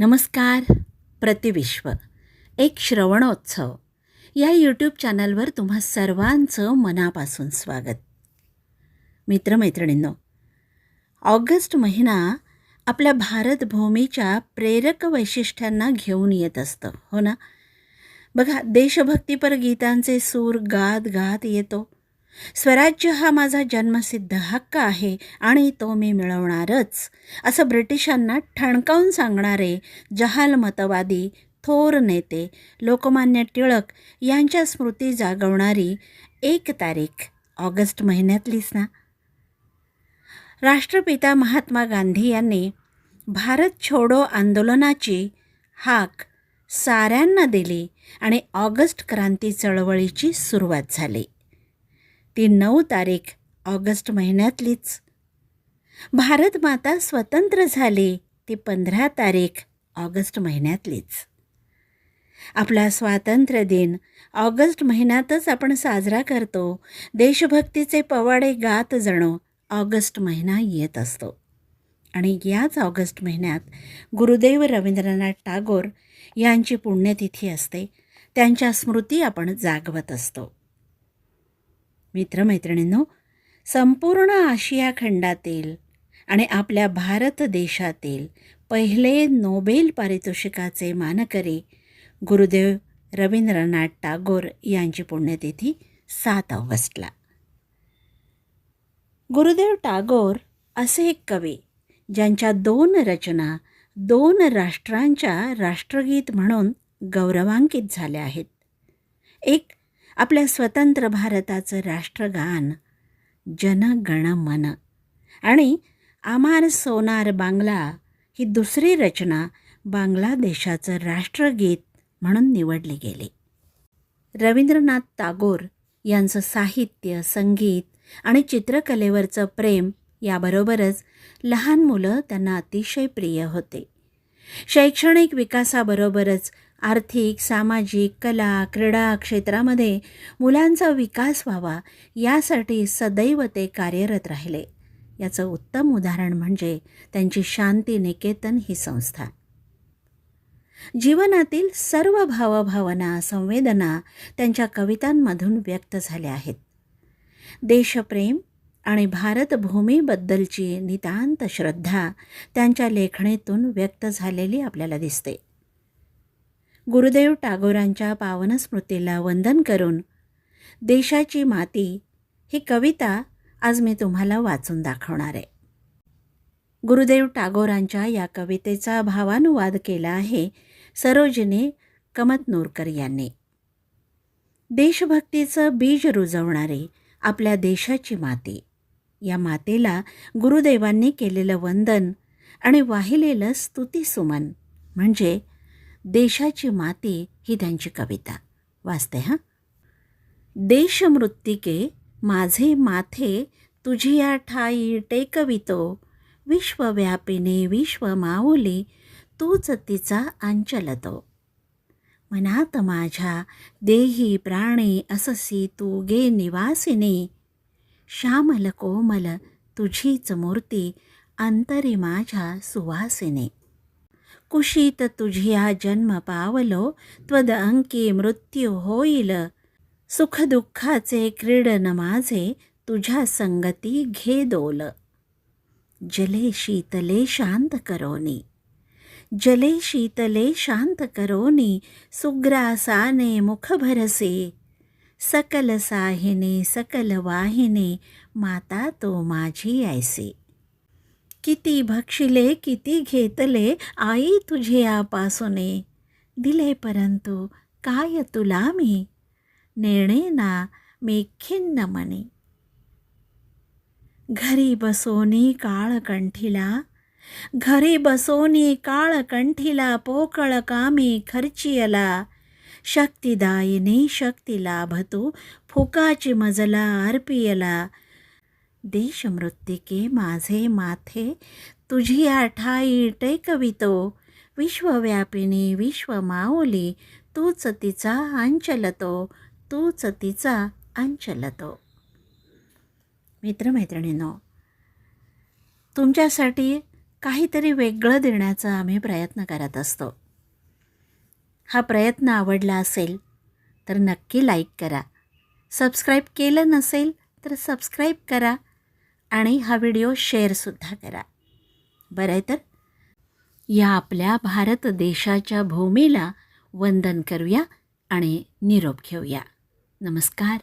नमस्कार प्रतिविश्व एक श्रवणोत्सव. या यूट्यूब चॅनलवर तुम्हा सर्वांचं मनापासून स्वागत. मित्रमैत्रिणींनो ऑगस्ट महिना आपल्या भारतभूमीच्या प्रेरक वैशिष्ट्यांना घेऊन येत असतं हो ना? बघा देशभक्तीपर गीतांचे सूर गात गात येतो. स्वराज्य हा माझा जन्मसिद्ध हक्क आहे आणि तो मी मिळवणारच. असं ब्रिटिशांना ठणकावून सांगणारे जहालमतवादी थोर नेते लोकमान्य टिळक यांच्या स्मृती जागवणारी एक तारीख ऑगस्ट महिन्यातलीच ना? राष्ट्रपिता महात्मा गांधी यांनी भारत छोडो आंदोलनाची हाक साऱ्यांना दिली आणि ऑगस्ट क्रांती चळवळीची सुरुवात झाली. ती नऊ तारीख ऑगस्ट महिन्यातलीच. भारत माता स्वतंत्र झाली ती पंधरा तारीख ऑगस्ट महिन्यातलीच. आपला स्वातंत्र्य दिन ऑगस्ट महिन्यातच आपण साजरा करतो. देशभक्तीचे पवाडे गात जणो ऑगस्ट महिना येत असतो. आणि याच ऑगस्ट महिन्यात गुरुदेव रवींद्रनाथ टागोर यांची पुण्यतिथी असते. त्यांच्या स्मृती आपण जागवत असतो. मित्रमैत्रिणींनो संपूर्ण आशिया खंडातील आणि आपल्या भारत देशातील पहिले नोबेल पारितोषिकाचे मानकरी गुरुदेव रवींद्रनाथ टागोर यांची पुण्यतिथी सात ऑगस्टला. गुरुदेव टागोर असे एक कवी ज्यांच्या दोन रचना दोन राष्ट्रांच्या राष्ट्रगीत म्हणून गौरवांकित झाल्या आहेत. एक आपल्या स्वतंत्र भारताचं राष्ट्रगान जन गण मन आणि आमार सोनार बांगला ही दुसरी रचना बांगलादेशाचं राष्ट्रगीत म्हणून निवडली गेली. रवींद्रनाथ टागोर यांचं साहित्य संगीत आणि चित्रकलेवरचं प्रेम याबरोबरच लहान मुलं त्यांना अतिशय प्रिय होते. शैक्षणिक विकासाबरोबरच आर्थिक सामाजिक कला क्रीडा क्षेत्रामध्ये मुलांचा विकास व्हावा यासाठी सदैव ते कार्यरत राहिले. याचं उत्तम उदाहरण म्हणजे त्यांची शांती निकेतन ही संस्था. जीवनातील सर्व भावभावना संवेदना त्यांच्या कवितांमधून व्यक्त झाल्या आहेत. देशप्रेम आणि भारतभूमीबद्दलची नितांत श्रद्धा त्यांच्या लेखणीतून व्यक्त झालेली आपल्याला दिसते. गुरुदेव टागोरांच्या पावन स्मृतीला वंदन करून देशाची माती ही कविता आज मी तुम्हाला वाचून दाखवणार आहे. गुरुदेव टागोरांच्या या कवितेचा भावानुवाद केला आहे सरोजिनी कमतनोरकर यांनी. देशभक्तीचं बीज रुजवणारी आपल्या देशाची माती. या मातेला गुरुदेवांनी केलेलं वंदन आणि वाहिलेलं स्तुतीसुमन म्हणजे देशाची माती ही त्यांची कविता. वाचते हां? देशमृत्तिके माझे माथे तुझिया ठाई टेकवितो. विश्वव्यापिने विश्व माऊली तूच तिचा अंचलतो. मनात माझ्या देही प्राणी अससी तू गे निवासिनी. श्यामल कोमल तुझीच मूर्ती अंतरी माझ्या सुवासिनी. कुशीत तुझिया जन्म पावलो त्वद अंकी मृत्यू होईल. सुखदुःखाचे क्रीडन माझे तुझ्या संगती घे दोल जले शीतले शांत करोनी. जले शीतले शांत करोनी सुग्रासाने मुख भरसे. सकल साहिने सकल वाहिने माता तो माझी ऐसे. किती भक्षिले किती घेतले आई तुझे आपासुने. दिले परंतु काय तुला मी? नेणे ना मी खिन्न मने. घरी बसोनी काळकंठीला. घरी बसोनी काळकंठीला पोकळ कामी खर्चियला. शक्तिदायिनी शक्ती लाभतो फुकाची मजला अर्पियला. देशमृत्तिके माझे माथे तुझी आठाई टेकवितो विश्वव्यापिनी विश्व माऊली तूच तिचा अंचलतो तूच तिचा अंचलतो. मित्रमैत्रिणींनो तुमच्यासाठी काहीतरी वेगळं देण्याचा आम्ही प्रयत्न करत असतो. हा प्रयत्न आवडला असेल तर नक्की लाईक करा. सबस्क्राईब केलं नसेल तर सबस्क्राईब करा. आणि हा व्हिडिओ शेअरसुद्धा करा. बरं आहे तर? या आपल्या भारत देशाच्या भूमीला वंदन करूया आणि निरोप घेऊया. नमस्कार.